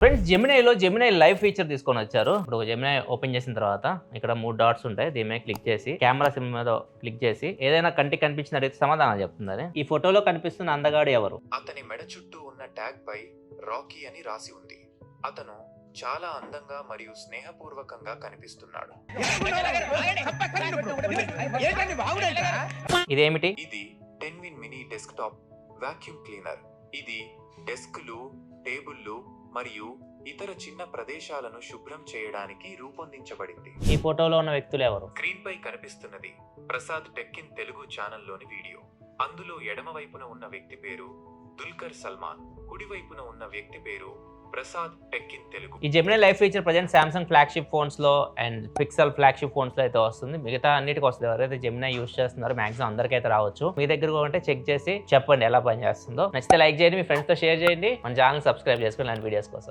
Friends జెమినైలో Gemini live feature తీసుకొని వచ్చారు. ఇప్పుడు జెమినై ఓపెన్ చేసిన తర్వాత ఇక్కడ మూడు డాట్స్ ఉంటాయి. దీని మీద క్లిక్ చేసి కెమెరా సిమ్ మీద క్లిక్ చేసి ఏదైనా కంటికి కనిపించిన రీతి సమాధానం చెప్తుంది. ఈ ఫోటోలో కనిపిస్తున్న అందగాడు ఎవరు? అతని మెడ చుట్టూ ఉన్న ట్యాగ్ పై రాకీ అని రాసి ఉంది. అతను చాలా అందంగా మరియు స్నేహపూర్వకంగా కనిపిస్తున్నాడు. ఇదేమిటి? ఇది టెన్విన్ మినీ డెస్క్టాప్ వాక్యూమ్ క్లీనర్ ఇది డెస్క్లు టేబుల్లు మరియు ఇతర చిన్న ప్రదేశాలను శుభ్రం చేయడానికి రూపొందించబడింది. ఈ ఫోటోలో ఉన్న వ్యక్తులు ఎవరు? స్క్రీన్ పై కనిపిస్తున్నది ప్రసాద్ టెక్కిన్ తెలుగు ఛానల్లోని వీడియో. అందులో ఎడమ వైపున ఉన్న వ్యక్తి పేరు దుల్కర్ సల్మాన్ కుడి వైపున ఉన్న వ్యక్తి పేరు ప్రసాద్ టెక్కిన్ తెలుగు. ఈ Gemini live feature present Samsung flagship ఫోన్స్లో అండ్ పిక్సెల్ ఫ్లాగ్షిప్ ఫోన్స్లో అయితే వస్తుంది. మిగతా అన్నిటికి వస్తుంది. ఎవరైతే జెమినీ యూస్ చేస్తున్నారో మాక్సిమం అందరికైతే రావచ్చు. మీ దగ్గర ఉంటే చెక్ చేసి చెప్పండి ఎలా పనిచేస్తుందో. నచ్చితే లైక్ చేయండి మీ ఫ్రెండ్స్తో షేర్ చేయండి. మన ఛానల్ సబ్స్క్రైబ్ చేసుకోండి లాంటి వీడియోస్ కోసం.